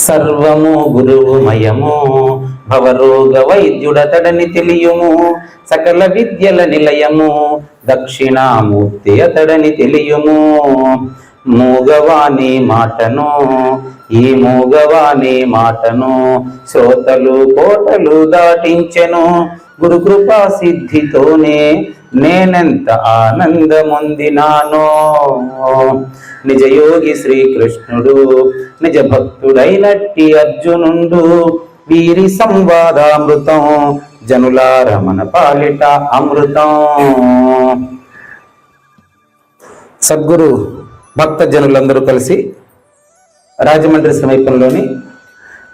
సర్వము గురువుమయము భవరోగ వైద్యుడతడని తెలియుము సకల విద్యల నిలయము దక్షిణామూర్తి అతడని తెలియుము. మూగవాణి మాటను ఈ మూగవాణి మాటను శ్రోతలు కోటలు దాటించెను గురుకృపా సిద్ధితోనే నేనెంత ఆనందమొందినానో? నిజయోగి శ్రీకృష్ణుడు నిజ భక్తుడైనట్టి అర్జునుండు వీరి సంవాదామృతం జనులార మన పాలిట అమృతం. సద్గురు భక్త జనులందరూ కలిసి రాజమండ్రి సమీపంలోని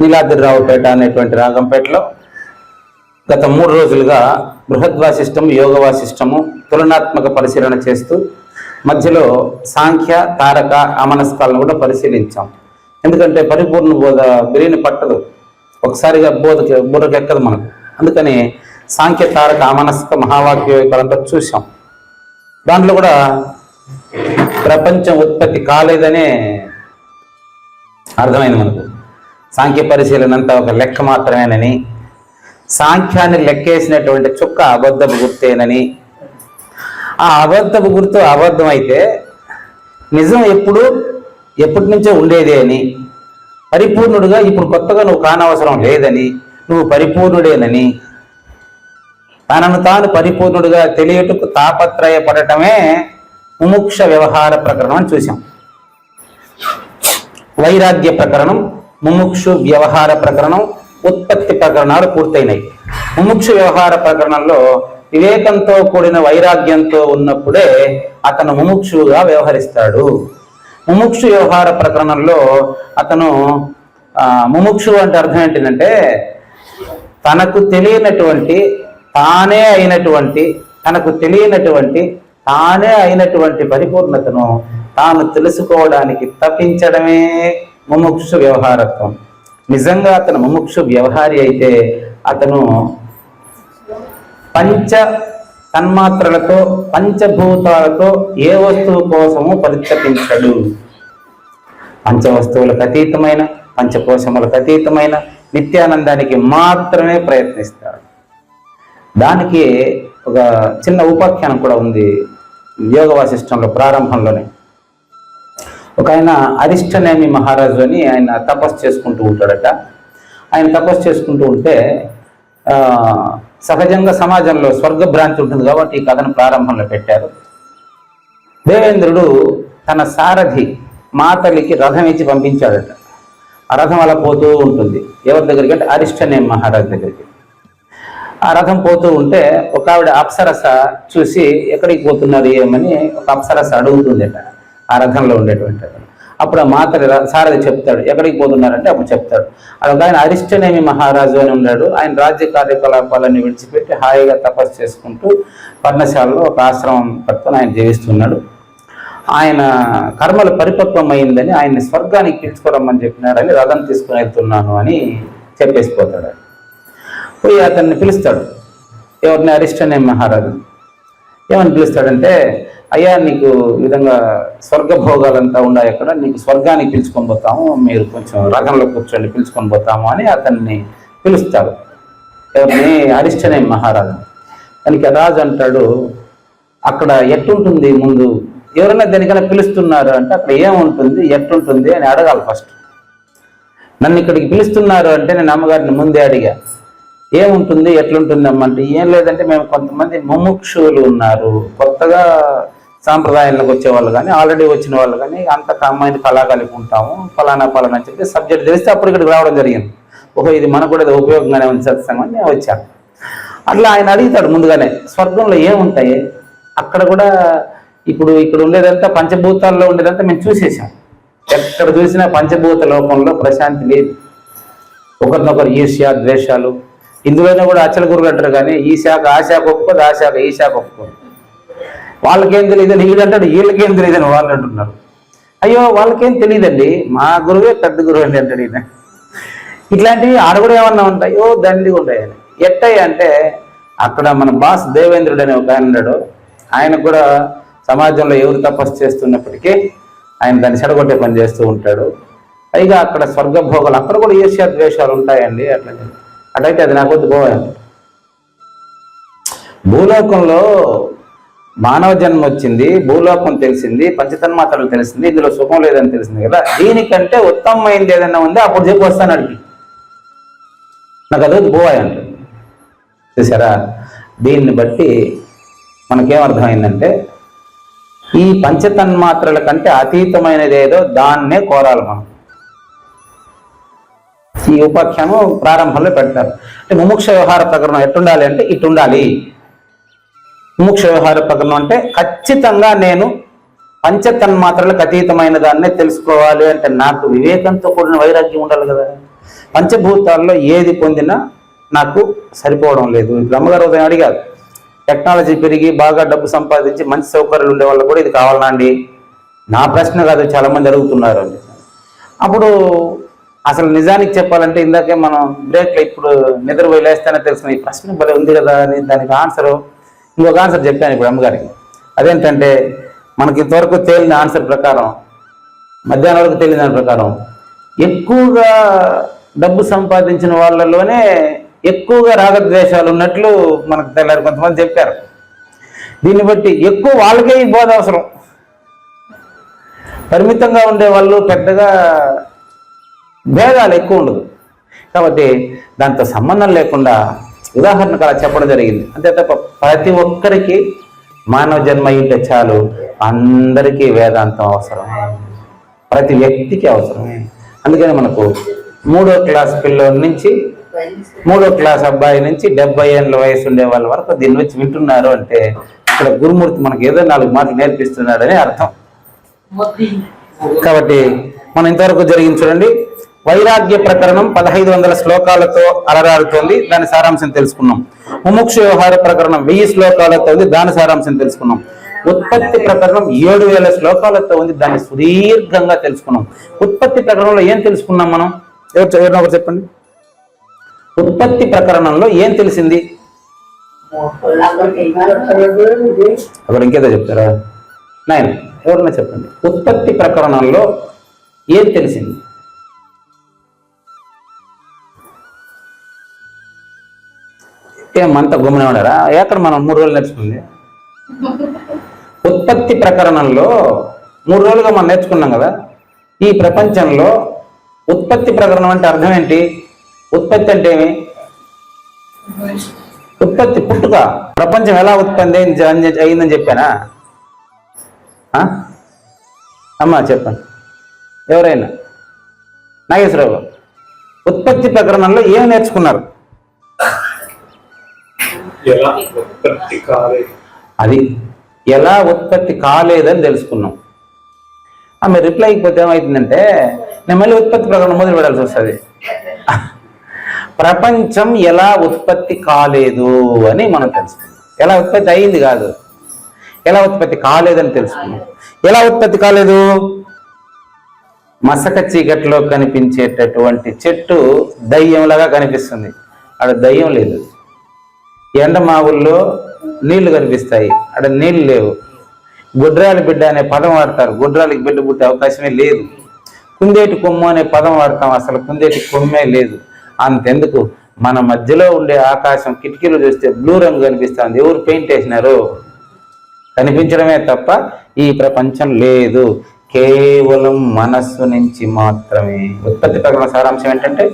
నీలాద్రిరావుపేట అనేటువంటి రాగంపేటలో గత మూడు రోజులుగా బృహద్వాసిష్టము యోగవాసిష్టము తులనాత్మక పరిశీలన చేస్తూ మధ్యలో సాంఖ్య తారక అమనస్కాలను కూడా పరిశీలించాం. ఎందుకంటే పరిపూర్ణ బోధ బిర్యానీ పట్టదు. ఒకసారిగా బోధ బుర్రకెక్కదు మనకు. అందుకని సాంఖ్య తారక అమనస్క మహావాక్యోగంతా చూసాం దాంట్లో కూడా ప్రపంచం ఉత్పత్తి కాలేదనే అర్థమైంది మనకు. సాంఖ్య పరిశీలన అంతా ఒక లెక్క మాత్రమేనని సాంఖ్యాన్ని లెక్కేసినటువంటి చుక్క అబద్ధపు గుర్తేనని. ఆ అబద్ధపు గుర్తు అబద్ధం అయితే నిజం ఎప్పుడు ఎప్పటి నుంచో ఉండేదే అని. పరిపూర్ణుడుగా ఇప్పుడు కొత్తగా నువ్వు కానవసరం లేదని నువ్వు పరిపూర్ణుడేనని. తనను తాను పరిపూర్ణుడుగా తెలియటకు తాపత్రయపడటమే ముముక్ష వ్యవహార ప్రకరణం అని చూసాం వైరాగ్య ప్రకరణం ముముక్షు వ్యవహార ప్రకరణం ఉత్పత్తి ప్రకరణాలు పూర్తయినాయి. ముముక్షు వ్యవహార ప్రకరణంలో వివేకంతో కూడిన వైరాగ్యంతో ఉన్నప్పుడే అతను ముముక్షుగా వ్యవహరిస్తాడు. ముముక్షు వ్యవహార ప్రకరణంలో అతను ముముక్షు అంటే అర్థం ఏంటంటే తనకు తెలియనటువంటి తానే అయినటువంటి తనకు తెలియనటువంటి తానే అయినటువంటి పరిపూర్ణతను తాను తెలుసుకోవడానికి తప్పించడమే ముముక్షు వ్యవహారత్వం. నిజంగా అతను ముముక్షు వ్యవహారి అయితే అతను పంచ తన్మాత్రలతో పంచభూతాలతో ఏ వస్తువు కోసము పరితపించడు పంచ వస్తువులకు అతీతమైన పంచకోశములకు అతీతమైన నిత్యానందానికి మాత్రమే ప్రయత్నిస్తాడు. దానికి ఒక చిన్న ఉపాఖ్యానం కూడా ఉంది. యోగ వాసిష్టంలో ప్రారంభంలోనే. ఒక ఆయన అరిష్టనేమి మహారాజు అని ఆయన తపస్సు చేసుకుంటూ ఉంటాడట. ఆయన తపస్సు చేసుకుంటూ ఉంటే సహజంగా సమాజంలో స్వర్గభ్రాంతి ఉంటుంది కాబట్టి ఈ కథను ప్రారంభంలో పెట్టారు. దేవేంద్రుడు తన సారథి మాతలికి రథం ఇచ్చి పంపించాడట. ఆ రథం అలా పోతూ ఉంటుంది. ఎవరి దగ్గరికి అంటే అరిష్టనేమి మహారాజు దగ్గరికి. ఆ రథం పోతూ ఉంటే ఒక ఆవిడ అప్సరస చూసి ఎక్కడికి పోతున్నారు ఏమని ఒక అప్సరస అడుగుతుందట. ఆ రథంలో ఉండేటువంటి అతను. అప్పుడు ఆ మాతలి ర- సారథి చెప్తాడు ఎక్కడికి పోతున్నారంటే అప్పుడు చెప్తాడు. అదొక ఆయన అరిష్టనేమి మహారాజు అని ఉన్నాడు. ఆయన రాజ్య కార్యకలాపాలన్నీ విడిచిపెట్టి హాయిగా తపస్సు చేసుకుంటూ పర్ణశాలలో ఒక ఆశ్రమం పట్టుకొని ఆయన జీవిస్తున్నాడు. ఆయన కర్మలు పరిపక్వం అయిందని ఆయన్ని స్వర్గానికి పిలుచుకోరమ్మని చెప్పినాడని రథం తీసుకుని వెళ్తున్నాను అని చెప్పేసిపోతాడు పోతాడు పోయి అతన్ని పిలుస్తాడు. ఎవరిని అరిష్టనే మహారాజు? ఏమని పిలుస్తాడంటే అయ్యా నీకు ఈ విధంగా స్వర్గ భోగాలంతా ఉన్నాయి అక్కడ నీకు స్వర్గానికి పిలుచుకొని పోతాము మీరు కొంచెం రగంలో కూర్చొని పిలుచుకొని పోతాము అని అతన్ని పిలుస్తాడు. ఎవరిని? అరిష్టనే మహారాజు. దానికి రాజు అంటాడు అక్కడ ఎట్టుంటుంది ముందు? ఎవరైనా దేనికైనా పిలుస్తున్నారు అంటే అక్కడ ఏముంటుంది ఎట్టుంటుంది అని అడగాలి ఫస్ట్. నన్ను ఇక్కడికి పిలుస్తున్నారు అంటే నేను అమ్మగారిని ముందే అడిగా ఏముంటుంది ఎట్లుంటుంది అమ్మంటే ఏం లేదంటే మేము కొంతమంది ముముక్షువులు ఉన్నారు కొత్తగా సాంప్రదాయాలకు వచ్చే వాళ్ళు కానీ ఆల్రెడీ వచ్చిన వాళ్ళు కానీ అంత అమ్మాయిని కళా కలిపి ఉంటాము ఫలానా ఫలానా అని చెప్పి సబ్జెక్ట్ తెలిస్తే అప్పుడు ఇక్కడికి రావడం జరిగింది. ఓహో ఇది మనకు కూడా ఉపయోగంగానే ఉంది సత్సంగం అని నేను వచ్చాను. అట్లా ఆయన అడుగుతాడు ముందుగానే స్వర్గంలో ఏముంటాయి? అక్కడ కూడా ఇప్పుడు ఇక్కడ ఉండేదంతా పంచభూతాల్లో ఉండేదంతా మేము చూసేసాం ఎక్కడ చూసినా పంచభూత లోకంలో ప్రశాంతి లేదు. ఒకరినొకరు ఈర్ష్య ద్వేషాలు. ఇందులోనే కూడా అచల గురువు అంటారు కానీ ఈ శాఖ ఆ శాఖ ఒప్పుకోదు ఆ శాఖ ఈ శాఖ ఒప్పుకోదు. వాళ్ళకేం తెలియదని వీడు వీళ్ళకేం తెలియదని వాళ్ళు అంటున్నారు. అయ్యో వాళ్ళకేం తెలియదండి? మా గురువే పెద్ద గురువు అండి అంటాడు ఈయన. ఇట్లాంటివి ఆడ కూడా ఏమన్నా ఉంటాయో? దండి ఉంటాయని ఎట్టయ్య అంటే అక్కడ మన బాస్ దేవేంద్రుడు అనే ఒక ఆయన ఉన్నాడు. ఆయనకు కూడా సమాజంలో ఎవరు తపస్సు చేస్తున్నప్పటికీ ఆయన దాన్ని చెడగొట్టే పని చేస్తూ ఉంటాడు. పైగా అక్కడ స్వర్గభోగాలు అక్కడ కూడా ఈర్ష్యా ద్వేషాలు ఉంటాయండి అట్లా. అటైతే అది నాకు వద్దు పోవాలి. భూలోకంలో మానవ జన్మ వచ్చింది భూలోకం తెలిసింది పంచతన్మాత్రలు తెలిసింది ఇందులో సుఖం లేదని తెలిసింది కదా? దీనికంటే ఉత్తమమైంది ఏదైనా ఉంది? అప్పుడు చెప్పి వస్తాను అడిగి. నాకు అదొద్దు పోవాయంట చూసారా దీన్ని బట్టి మనకేమర్థమైందంటే ఈ పంచతన్మాత్రల కంటే అతీతమైనది ఏదో దాన్నే కోరాలి మనం. ఈ ఉపాఖ్యానం ప్రారంభంలో పెడతారు. అంటే ముముక్ష వ్యవహార ప్రకరణం ఎట్టుండాలి అంటే ఇటుండాలి. ముముక్ష వ్యవహార పథకం అంటే ఖచ్చితంగా నేను పంచతన్మాత్రలకు అతీతమైన దాన్నే తెలుసుకోవాలి అంటే నాకు వివేకంతో కూడిన వైరాగ్యం ఉండాలి కదా. పంచభూతాల్లో ఏది పొందినా నాకు సరిపోవడం లేదు. బ్రహ్మగారు ఉదయం అడిగారు టెక్నాలజీ పెరిగి బాగా డబ్బు సంపాదించి మంచి సౌకర్యాలు ఉండే వాళ్ళు కూడా ఇది కావాలండి నా ప్రశ్న కాదు చాలామంది అడుగుతున్నారు అని అప్పుడు అసలు నిజానికి చెప్పాలంటే ఇందాకే మనం బ్రేక్లో ఇప్పుడు నిద్రపోయి లేస్తేనే తెలిసిన ఈ ప్రశ్న భలే ఉంది కదా అని దానికి ఆన్సరు ఇంకొక ఆన్సర్ చెప్పాను ఇప్పుడు అమ్మగారికి. అదేంటంటే మనకి ఇంతవరకు తేలిన ఆన్సర్ ప్రకారం మధ్యాహ్నం వరకు తేలిన దాని ప్రకారం ఎక్కువగా డబ్బు సంపాదించిన వాళ్ళలోనే ఎక్కువగా రాగద్వేషాలు ఉన్నట్లు మనకు తెల్లారు కొంతమంది చెప్పారు. దీన్ని బట్టి ఎక్కువ వాళ్ళకే ఈ బోధ అవసరం. పరిమితంగా ఉండే వాళ్ళు పెద్దగా భేదాలు ఎక్కువ ఉండదు. కాబట్టి దాంతో సంబంధం లేకుండా ఉదాహరణకు అలా చెప్పడం జరిగింది. అంతే తప్ప ప్రతి ఒక్కరికి మానవ జన్మ ఉంటే చాలు. అందరికీ వేదాంతం అవసరమే ప్రతి వ్యక్తికి అవసరమే అందుకని మనకు మూడో క్లాస్ పిల్లోడి నుంచి మూడో క్లాస్ అబ్బాయి నుంచి డెబ్బై ఏళ్ళ వయసు ఉండే వాళ్ళ వరకు దీన్ని వచ్చి వింటున్నారు అంటే ఇక్కడ గురుమూర్తి మనకి ఏదో నాలుగు మాటలు నేర్పిస్తున్నాడని అర్థం. కాబట్టి మనం ఇంతవరకు జరిగింది చూడండి. వైరాగ్య ప్రకరణం పదహైదు వందల శ్లోకాలతో అలరారుతోంది. దాని సారాంశం తెలుసుకున్నాం. ముముక్ష వ్యవహార ప్రకరణం వెయ్యి శ్లోకాలతో ఉంది. దాని సారాంశం తెలుసుకున్నాం. ఉత్పత్తి ప్రకరణం ఏడు వేల శ్లోకాలతో ఉంది. దాన్ని సుదీర్ఘంగా తెలుసుకున్నాం. ఉత్పత్తి ప్రకరణంలో ఏం తెలుసుకున్నాం మనం? ఎవరు ఎవరినో ఒకరు చెప్పండి. ఉత్పత్తి ప్రకరణంలో ఏం తెలిసింది? అక్కడ ఇంకేదో చెప్తారా? నాయన ఎవరన్నా చెప్పండి. ఉత్పత్తి ప్రకరణంలో ఏం తెలిసింది? ఏమంతా గుమ్మనే ఉన్నారా? ఎక్కడ మనం మూడు రోజులు నేర్చుకుంది? ఉత్పత్తి ప్రకరణంలో మూడు రోజులుగా మనం నేర్చుకున్నాం కదా. ఈ ప్రపంచంలో ఉత్పత్తి ప్రకరణం అంటే అర్థం ఏంటి? ఉత్పత్తి అంటే ఏమి? ఉత్పత్తి పుట్టుక. ప్రపంచం ఎలా ఉత్పత్తి అయిందని చెప్పానా? ఆ? అమ్మా చెప్పండి. ఎవరైనా? నాగేశ్వరరావు ఉత్పత్తి ప్రకరణంలో ఏం నేర్చుకున్నారు? అది ఎలా ఉత్పత్తి కాలేదని తెలుసుకున్నాం. ఆ, మీరు రిప్లై అయిపోతే ఏమవుతుందంటే నేను మళ్ళీ ఉత్పత్తి ప్రకరణం మొదలు పెడాల్సి వస్తుంది. ప్రపంచం ఎలా ఉత్పత్తి కాలేదు అని మనం తెలుసుకున్నాం. ఎలా ఉత్పత్తి అయింది కాదు. ఎలా ఉత్పత్తి కాలేదని తెలుసుకున్నాం. ఎలా ఉత్పత్తి కాలేదు? మసక చీకట్లో కనిపించేటటువంటి చెట్టు దయ్యంలాగా కనిపిస్తుంది. అక్కడ దయ్యం లేదు. ఎండమావుల్లో నీళ్ళు కనిపిస్తాయి. అక్కడ నీళ్ళు లేవు. గుడ్రాలి బిడ్డ అనే పదం వాడతారు. గుడ్రాలికి బిడ్డ పుట్టే అవకాశమే లేదు. కుందేటి కొమ్ము అనే పదం వాడతాం. అసలు కుందేటి కొమ్మే లేదు. అంతెందుకు? మన మధ్యలో ఉండే ఆకాశం కిటికీలు చూస్తే బ్లూ రంగు కనిపిస్తుంది. ఎవరు పెయింట్ వేసినారు? కనిపించడమే తప్ప ఈ ప్రపంచం లేదు. కేవలం మనస్సు నుంచి మాత్రమే. ఉత్పత్తి ప్రకటన సారాంశం ఏంటంటే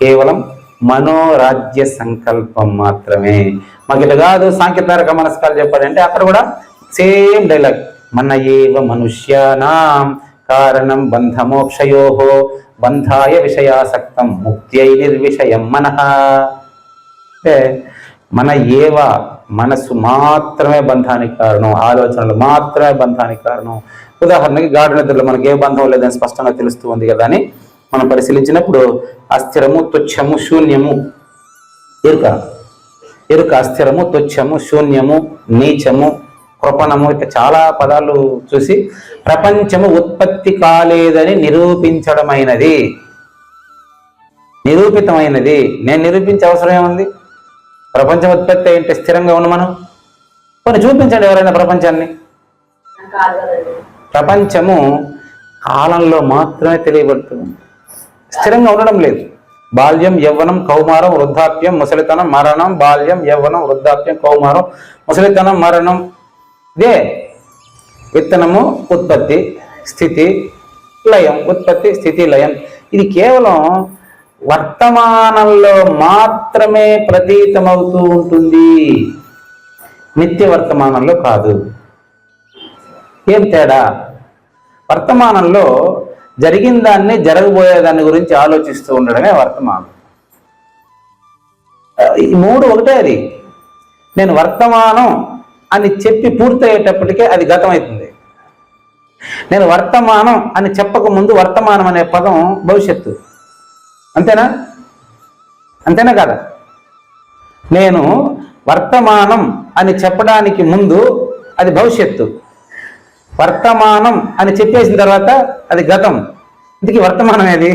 కేవలం మనోరాజ్య సంకల్పం మాత్రమే. మాకు ఇట్లా కాదు సాంకేతారక మనస్కాలు చెప్పాలంటే అక్కడ కూడా సేమ్ డైలాగ్ మన ఏవ మనుష్యానాం కారణం బంధమోక్షయో బంధాయ విషయాసక్తం ముక్త్యై నిర్విషయం మనః. అంటే మన ఏవ మనస్సు మాత్రమే బంధానికి కారణం ఆలోచనలు మాత్రమే బంధానికి కారణం. ఉదాహరణకి గాఢ నిద్రలో మనకి ఏ బంధం లేదని స్పష్టంగా తెలుస్తూ ఉంది కదా అని మనం పరిశీలించినప్పుడు అస్థిరము తుచ్చము శూన్యము. ఎరుక. ఎరుక అస్థిరము తుచ్చము శూన్యము నీచము కృపణము. ఇట్లా చాలా పదాలు చూసి ప్రపంచము ఉత్పత్తి కాలేదని నిరూపించడమైనది. నిరూపితమైనది. నేను నిరూపించే అవసరం ఏముంది? ప్రపంచం ఉత్పత్తి ఏంటి స్థిరంగా ఉన్న మనం. కొన్ని చూపించండి ఎవరైనా ప్రపంచాన్ని. ప్రపంచము కాలంలో మాత్రమే తెలియబడుతుంది. స్థిరంగా ఉండడం లేదు. బాల్యం యవ్వనం కౌమారం వృద్ధాప్యం ముసలితనం మరణం బాల్యం యవ్వనం వృద్ధాప్యం కౌమారం ముసలితనం మరణం ఇదే విత్తనము ఉత్పత్తి స్థితి లయం ఉత్పత్తి స్థితి లయం. ఇది కేవలం వర్తమానంలో మాత్రమే ప్రతీతమవుతూ ఉంటుంది. నిత్య వర్తమానంలో కాదు. ఏం తేడా? వర్తమానంలో జరిగిన దాన్ని జరగబోయే దాని గురించి ఆలోచిస్తూ ఉండడమే వర్తమానం. ఈ మూడు ఒకటే అది. నేను వర్తమానం అని చెప్పి పూర్తయ్యేటప్పటికే అది గతమవుతుంది. నేను వర్తమానం అని చెప్పక ముందు వర్తమానం అనే పదం భవిష్యత్తు. అంతేనా? అంతేనా కదా? నేను వర్తమానం అని చెప్పడానికి ముందు అది భవిష్యత్తు. వర్తమానం అని చెప్పేసిన తర్వాత అది గతం. ఇందుకే వర్తమానం ఏది?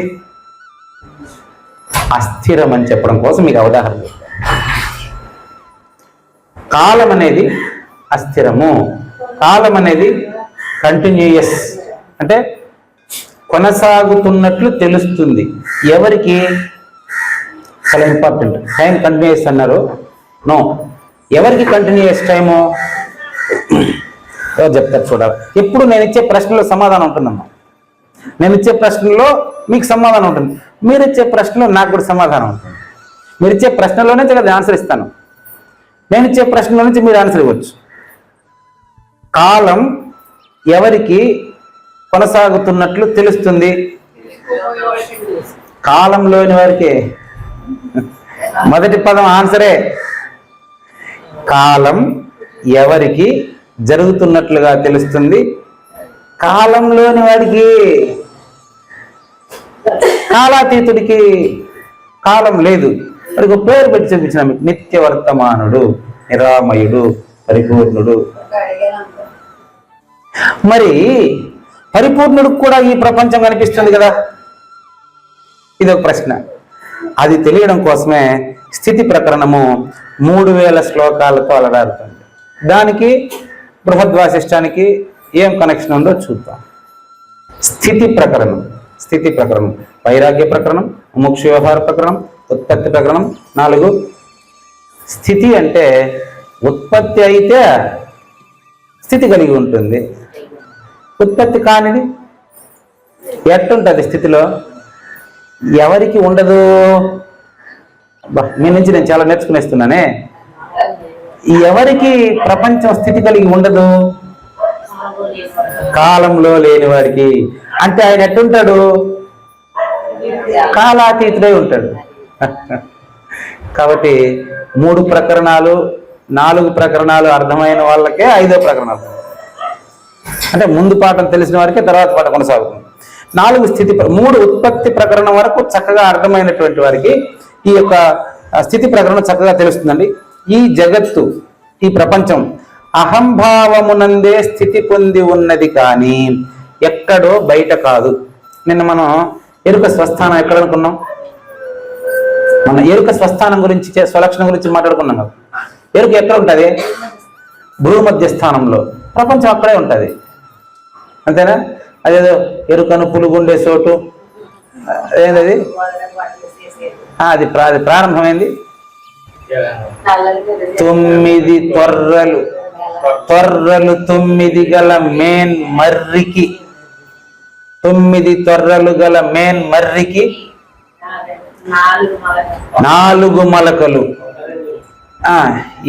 అస్థిరం అని చెప్పడం కోసం మీకు అవగాహన కాలం అనేది అస్థిరము. కాలం అనేది కంటిన్యూయస్ అంటే కొనసాగుతున్నట్లు తెలుస్తుంది. ఎవరికి? చాలా ఇంపార్టెంట్ టైం కంటిన్యూస్ అన్నారు. నో ఎవరికి కంటిన్యూస్ టైము ఎవరు చెప్తారు చూడాలి. ఎప్పుడు నేను ఇచ్చే ప్రశ్నలో సమాధానం ఉంటుందమ్మా. నేను ఇచ్చే ప్రశ్నలో మీకు సమాధానం ఉంటుంది. మీరు ఇచ్చే ప్రశ్నలో నాకు కూడా సమాధానం ఉంటుంది. మీరు ఇచ్చే ప్రశ్నలోనే కదా ఆన్సర్ ఇస్తాను. నేను ఇచ్చే ప్రశ్నలో నుంచి మీరు ఆన్సర్ ఇవ్వచ్చు. కాలం ఎవరికి కొనసాగుతున్నట్లు తెలుస్తుంది? కాలంలోని వారికి. మొదటి పదం ఆన్సరే. కాలం ఎవరికి జరుగుతున్నట్లుగా తెలుస్తుంది. కాలంలోని వాడికి కాలాతీతుడికి కాలం లేదు. వాడికి పేరు పెట్టి చూపించిన నిత్య వర్తమానుడు నిరామయుడు పరిపూర్ణుడు. మరి పరిపూర్ణుడికి కూడా ఈ ప్రపంచం కనిపిస్తుంది కదా? ఇది ఒక ప్రశ్న. అది తెలియడం కోసమే స్థితి ప్రకరణము మూడు వేల శ్లోకాలతో అలడారుతుంది దానికి బృహద్వాసిష్టానికి ఏం కనెక్షన్ ఉందో చూద్దాం. స్థితి ప్రకరణం స్థితి ప్రకరణం. వైరాగ్య ప్రకరణం ముక్ష వ్యవహార ప్రకరణం ఉత్పత్తి ప్రకరణం. నాలుగు స్థితి అంటే ఉత్పత్తి అయితే స్థితి కలిగి ఉంటుంది. ఉత్పత్తి కానిది ఎట్టుంటుంది స్థితిలో? ఎవరికి ఉండదు? మీ నుంచి నేను చాలా నేర్చుకునేస్తున్నానే. ఎవరికి ప్రపంచం స్థితి కలిగి ఉండదు? కాలంలో లేని వాడికి అంటే ఆయన ఎట్టుంటాడు? కాలాతీతుడై ఉంటాడు. కాబట్టి మూడు ప్రకరణాలు నాలుగు ప్రకరణాలు అర్థమైన వాళ్ళకే ఐదో ప్రకరణం అంటే ముందు పాఠం తెలిసిన వారికి తర్వాత పాఠం కొనసాగుతుంది. నాలుగు స్థితి మూడు ఉత్పత్తి ప్రకరణం వరకు చక్కగా అర్థమైనటువంటి వారికి ఈ యొక్క స్థితి ప్రకరణం చక్కగా తెలుస్తుందండి. ఈ జగత్తు ఈ ప్రపంచం అహంభావమునందే స్థితి పొంది ఉన్నది కానీ ఎక్కడో బయట కాదు. నిన్న మనం ఎరుక స్వస్థానం ఎక్కడ అనుకున్నాం? మన ఎరుక స్వస్థానం గురించి చే- స్వలక్షణం గురించి మాట్లాడుకున్నాం కదా. ఎరుక ఎక్కడ ఉంటుంది? భూమధ్య స్థానంలో. ప్రపంచం అక్కడే ఉంటుంది. అంతేనా? అదేదో ఎరుకను పులుగుండే చోటు. ఆ, అది ప్రా- అది ప్రారంభమైంది. తొమ్మిది తొర్రలు. తొర్రలు తొమ్మిది గల మేన్ మర్రికి. తొమ్మిది తొర్రలు గల మేన్ మర్రికి. నాలుగు మొలకలు.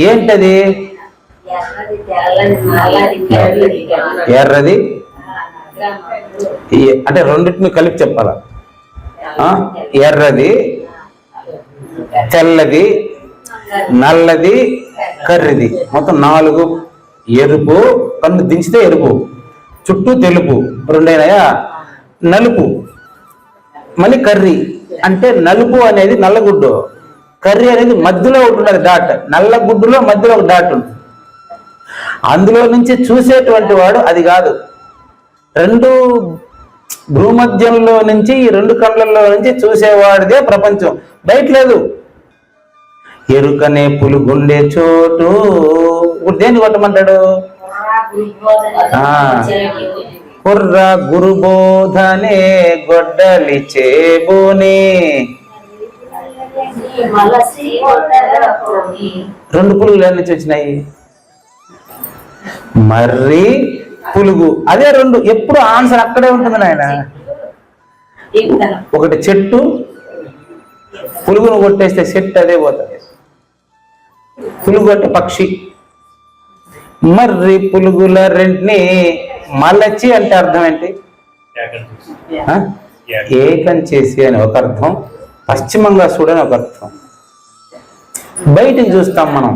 ఏంటది? ఎర్రది, అంటే రెండింటిని కలిపి చెప్పాలా? ఎర్రది తెల్లది నల్లది కర్రిది. మొత్తం నాలుగు ఎరుపు కన్ను దించితే ఎరుపు. చుట్టూ తెలుపు. రెండైనాయా? నలుపు. మళ్ళీ కర్రీ. అంటే నలుపు అనేది నల్లగుడ్డు కర్రీ అనేది మధ్యలో ఒకటి డాట్. నల్ల గుడ్డులో మధ్యలో ఒక డాట్ ఉంటుంది. అందులో నుంచి చూసేటువంటి వాడు అది కాదు. రెండు భూమధ్యంలో నుంచి ఈ రెండు కళ్ళల్లో నుంచి చూసేవాడిదే ప్రపంచం. బయట లేదు. ఎరుకనే పులుగుండే చోటు. ఇప్పుడు దేన్ని కొట్టమంటాడు. కుర్ర గురుబోధనే గొడ్డలి చేబోనే. రెండు పులుగులు నుంచి వచ్చినాయి? మర్రి పులుగు. అదే రెండు. ఎప్పుడు ఆన్సర్ అక్కడే ఉంటుంది నాయన. ఒకటి చెట్టు పులుగును కొట్టేస్తే చెట్టు అదే పోతుంది. పులుగు అంటే పక్షి. మర్రి పులుగుల రెంటిని మలచి అంటే అర్థం ఏంటి ఆ? ఏకం చేసి అని ఒక అర్థం పశ్చిమంగా చూడని ఒక అర్థం. బయటికి చూస్తాం మనం.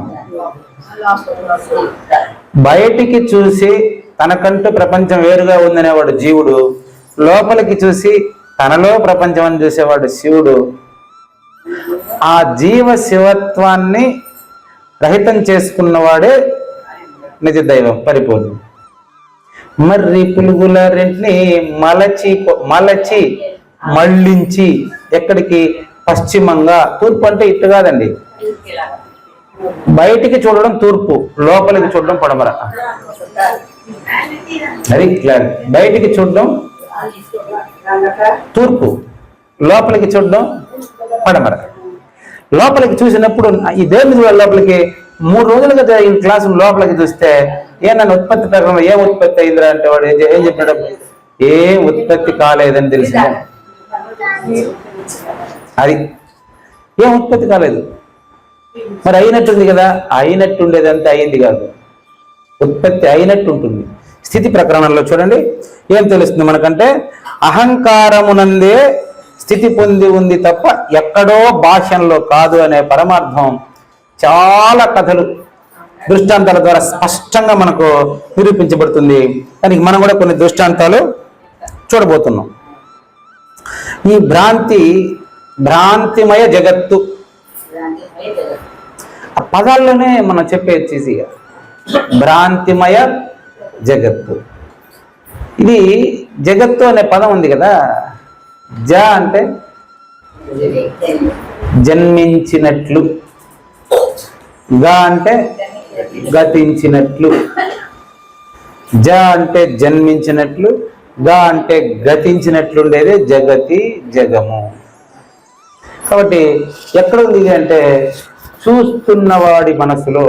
బయటికి చూసి తనకంటూ ప్రపంచం వేరుగా ఉందనేవాడు జీవుడు లోపలికి చూసి తనలో ప్రపంచం అని చూసేవాడు శివుడు. ఆ జీవ శివత్వాన్ని రహితం చేసుకున్నవాడే నిజ దైవం పరిపూర్ణం మర్రి పులుగుల రెంటిని మలచి మలచి మళ్ళించి ఎక్కడికి? పశ్చిమంగా. తూర్పు అంటే ఇట్టు కాదండి. బయటికి చూడడం తూర్పు లోపలికి చూడడం పడమర. అది క్లియర్ బయటికి చూడడం తూర్పు లోపలికి చూడడం పడమర. లోపలికి చూసినప్పుడు ఈ దేవుని చూడాలి లోపలికి మూడు రోజులుగా జరిగిన క్లాసు లోపలికి చూస్తే ఏ నన్ను ఉత్పత్తి ప్రకారం ఏం ఉత్పత్తి అయిందిరా? అంటే వాడు ఏం ఏం చెప్పాడు? ఏం ఉత్పత్తి కాలేదని తెలిసింది? అది ఏం ఉత్పత్తి కాలేదు. మరి అయినట్టుంది కదా అయినట్టు ఉండేదంతా అయింది కాదు. ఉత్పత్తి అయినట్టు ఉంటుంది స్థితి ప్రకరణంలో చూడండి. ఏం తెలుస్తుంది మనకంటే? అహంకారమునందే స్థితి పొంది ఉంది తప్ప ఎక్కడో భాషల్లో కాదు అనే పరమార్థం చాలా కథలు దృష్టాంతాల ద్వారా స్పష్టంగా మనకు నిరూపించబడుతుంది. దానికి మనం కూడా కొన్ని దృష్టాంతాలు చూడబోతున్నాం. ఈ భ్రాంతి భ్రాంతిమయ జగత్తు. ఆ పదాల్లోనే మనం చెప్పే ఈజీగా భ్రాంతిమయ జగత్తు. ఇది జగత్తు అనే పదం ఉంది కదా? జ అంటే జన్మించినట్లు. గా అంటే గతించినట్లు. జ అంటే జన్మించినట్లు. గా అంటే గతించినట్లు ఉండేది జగతి జగము. కాబట్టి ఎక్కడ ఉంది ఇది అంటే చూస్తున్నవాడి మనసులో.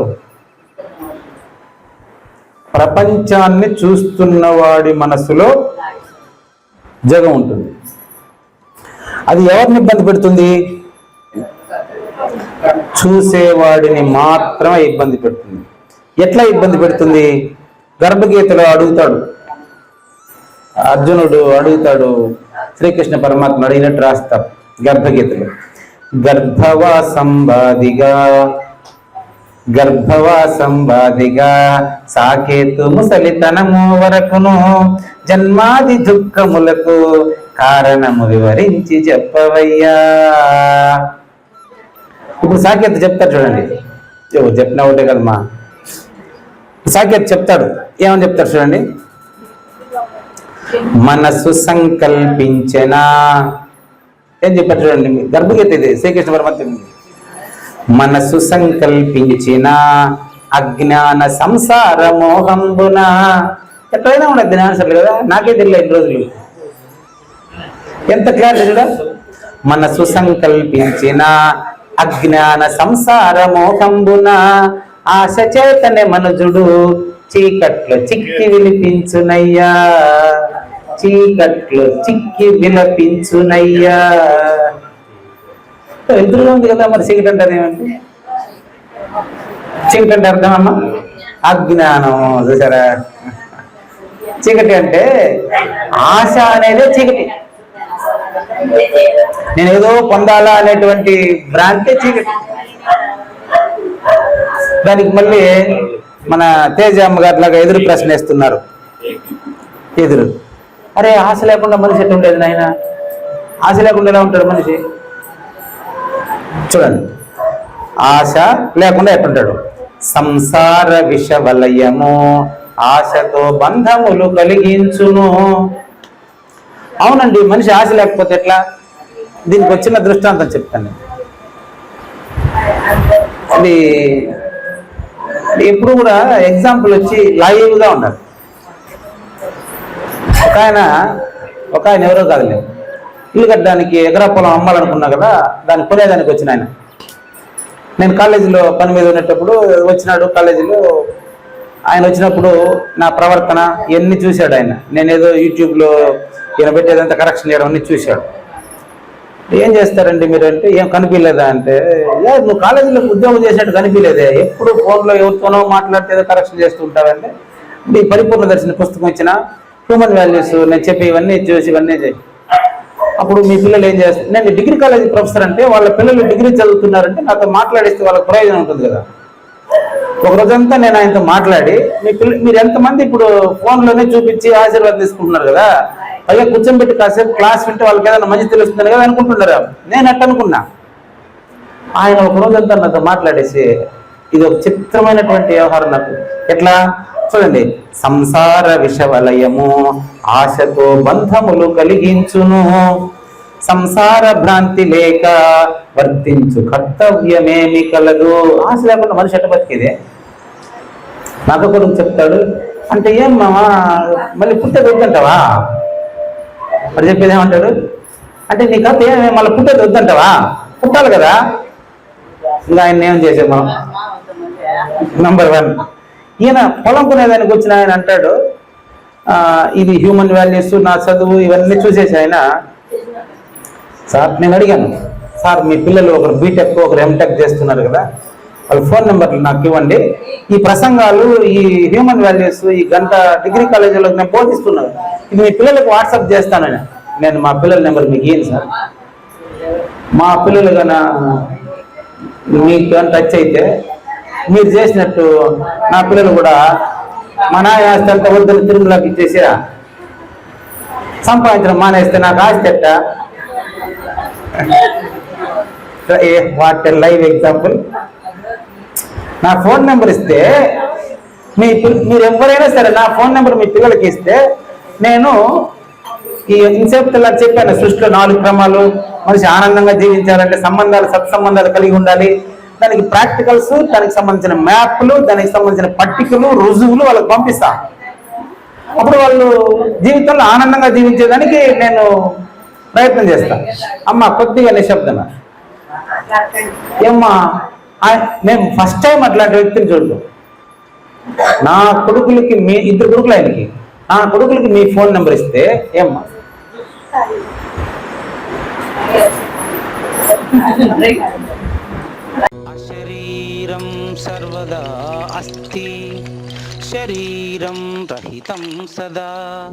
ప్రపంచాన్ని చూస్తున్నవాడి మనసులో జగం ఉంటుంది. అది ఎవరిని ఇబ్బంది పెడుతుంది? చూసేవాడిని మాత్రమే ఇబ్బంది పెడుతుంది. ఎట్లా ఇబ్బంది పెడుతుంది? గర్భగీతలో అడుగుతాడు. అర్జునుడు అడుగుతాడు శ్రీకృష్ణ పరమాత్మ అడిగినట్టు రాస్తాం గర్భగీతలో. గర్భవా సంబాదిగా గర్భవా సంబాదిగా సాకేతు ముసలితనము వరకును. జన్మాది దుఃఖములకు కారణము వివరించి చెప్పవయ్యా. ఇప్పుడు సాకేత్ చెప్తాడు చూడండి. చెప్పిన ఒకటే కదమ్మా. సాకేత్ చెప్తాడు. ఏమని చెప్తాడు చూడండి. మనస్సు సంకల్పించనా. ఏం చెప్పారు చూడండి. గర్భగీత ఇది. శ్రీకృష్ణ పరమాత్మ మనసు సంకల్పించిన అజ్ఞాన సంసార మోహంబున. ఎక్కడైనా ఉండదు దీని ఆన్సర్ కదా? నాకే తెలియదు ఇన్ని రోజులు. ఎంత క్లారిటీ చూడ? మనసు సంకల్పించిన అజ్ఞాన సంసార మోహంబున. ఆశ చేతనే మనుజుడు చీకట్లో చిక్కి వినిపించునయ్యా. చీకట్లో చిక్కి విలపించునయ్యా. ఎదురుగా ఉంది కదా మరి చీకటి అంటారు ఏమండి? చీకటి అంటే అర్థమమ్మా అజ్ఞానం చూసారా? చీకటి అంటే ఆశ అనేది చీకటి. నేను ఏదో పొందాలా అనేటువంటి భ్రాంతి చీకటి. దానికి మళ్ళీ మన తేజ అమ్మగారి లాగా ఎదురు ప్రశ్న వేస్తున్నారు. ఎదురు. అరే ఆశ లేకుండా మనిషి ఎట్లా ఉండేది నాయన? ఆశ లేకుండా ఎలా ఉంటాడు మనిషి? చూడండి. ఆశ లేకుండా ఎట్టుంటాడు? సంసార విషవలయము ఆశతో బంధములు కలిగించును. అవునండి మనిషి ఆశ లేకపోతే ఎట్లా? దీనికి వచ్చిన దృష్టాంతం చెప్తాను. అది ఎప్పుడు కూడా ఎగ్జాంపుల్ వచ్చి లైవ్గా ఉండాలి. ఒక ఆయన ఒక ఆయన ఎవరో కాదులే. ఇల్లు కట్టడానికి ఎకరా పొలం అమ్మాలనుకున్నా కదా దాన్ని కొనేదానికి వచ్చిన ఆయన. నేను కాలేజీలో పని మీద ఉన్నప్పుడు వచ్చినాడు కాలేజీలో. ఆయన వచ్చినప్పుడు నా ప్రవర్తన ఇవన్నీ చూశాడు ఆయన. నేను ఏదో యూట్యూబ్లో ఈయన పెట్టేదంతా కరెక్షన్ చేయడం అన్ని చూశాడు. ఏం చేస్తారండి మీరు అంటే ఏం కనిపించలేదా అంటే "ఏ, నువ్వు కాలేజీలో ఉద్యోగం చేసినట్టు కనిపించలేదే. ఎప్పుడు ఫోన్లో ఎవరితోనో మాట్లాడితే ఏదో కరెక్షన్ చేస్తూ మీ ఈ పరిపూర్ణ దర్శన పుస్తకం ఇచ్చిన హ్యూమన్ వాల్యూస్ నేను చెప్పి ఇవన్నీ చూసి ఇవన్నీ అప్పుడు మీ పిల్లలు ఏం చేస్తారు నేను డిగ్రీ కాలేజీ ప్రొఫెసర్ అంటే వాళ్ళ పిల్లలు డిగ్రీ చదువుతున్నారంటే నాతో మాట్లాడేస్తే వాళ్ళకి ప్రయోజనం ఉంటుంది కదా. ఒక రోజంతా నేను ఆయనతో మాట్లాడి మీ పిల్ల మీరు ఎంతమంది ఇప్పుడు ఫోన్లోనే చూపించి ఆశీర్వాదం తీసుకుంటున్నారు కదా. పైగా కూర్చోబెట్టి కాసేపు క్లాస్ వింటే వాళ్ళకి ఏదైనా మంచి తెలుస్తుంది కదా అనుకుంటున్నారు. నేను అట్ట అనుకున్నా. ఆయన ఒక రోజంతా నాతో మాట్లాడేసి ఇది ఒక చిత్రమైనటువంటి వ్యవహారం నాకు. ఎట్లా? చూడండి సంసార విషవలయము ఆశతో బంధములు కలిగించును. సంసార భ్రాంతి లేక వర్తించు కర్తవ్యమేమి కలదు ఆశ లేకుండా మనిషి ఎట్ట బతికేదే? నాకు కొడుకు చెప్తాడు అంటే ఏం మామా మళ్ళీ పుట్టేది వద్దంటావా? మరి చెప్పేది ఏమంటాడు? అంటే నీ కథ ఏమే మళ్ళీ పుట్టేది వద్దంటావా? పుట్టాలి కదా. ఇంకా ఆయన ఏం మనం నంబర్ వన్ ఈయన పొలం కొనేదానికి వచ్చిన ఆయన అంటాడు ఇది హ్యూమన్ వాల్యూస్ నా చదువు ఇవన్నీ చూసేసి ఆయన సార్ నేను అడిగాను సార్ మీ పిల్లలు ఒకరు బీటెక్ ఒకరు ఎంటెక్ చేస్తున్నారు కదా వాళ్ళ ఫోన్ నెంబర్లు నాకు ఇవ్వండి. ఈ ప్రసంగాలు ఈ హ్యూమన్ వాల్యూస్ ఈ గంట డిగ్రీ కాలేజీలో నేను బోధిస్తున్నాను. ఇది మీ పిల్లలకు వాట్సాప్ చేస్తానని నేను మా పిల్లల నెంబర్ మీకు ఇయ్యను సార్. మా పిల్లలు కన్నా మీకు టచ్ అయితే మీరు చేసినట్టు నా పిల్లలు కూడా మా నాయ ఆస్తి అంతా వద్దని తిరుగులోకి ఇచ్చేసిరా సంపాదించడం మానేస్తే నాకు ఆస్తి ఎట్ట? What live example. నా ఫోన్ నెంబర్ ఇస్తే మీ మీరు ఎవరైనా సరే నా ఫోన్ నెంబర్ మీ పిల్లలకి ఇస్తే నేను ఈ ఇన్సెప్ట్ చెప్పాను సృష్టిలో నాలుగు క్రమాలు మనిషి ఆనందంగా జీవించాలంటే సంబంధాలు సత్సంబంధాలు కలిగి ఉండాలి. దానికి ప్రాక్టికల్స్ దానికి సంబంధించిన మ్యాప్లు దానికి సంబంధించిన పట్టికలు రుజువులు వాళ్ళకి పంపిస్తా. అప్పుడు వాళ్ళు జీవితంలో ఆనందంగా జీవించేదానికి నేను ప్రయత్నం చేస్తా. అమ్మ కొద్దిగా నిశ్శబ్దన. ఏమ్మా మేము ఫస్ట్ టైం అట్లాంటి వ్యక్తిని చూడదు నా కొడుకులకి మీ ఇద్దరు కొడుకులు ఆయనకి. నా కొడుకులకి మీ ఫోన్ నెంబర్ ఇస్తే ఏమ్మా? అశరీరం సర్వదా అస్తి. శరీరం రహితం సదా.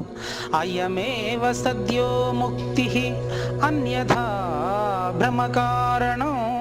అయమేవ సద్యో ముక్తి. అన్యథా భ్రమకారణం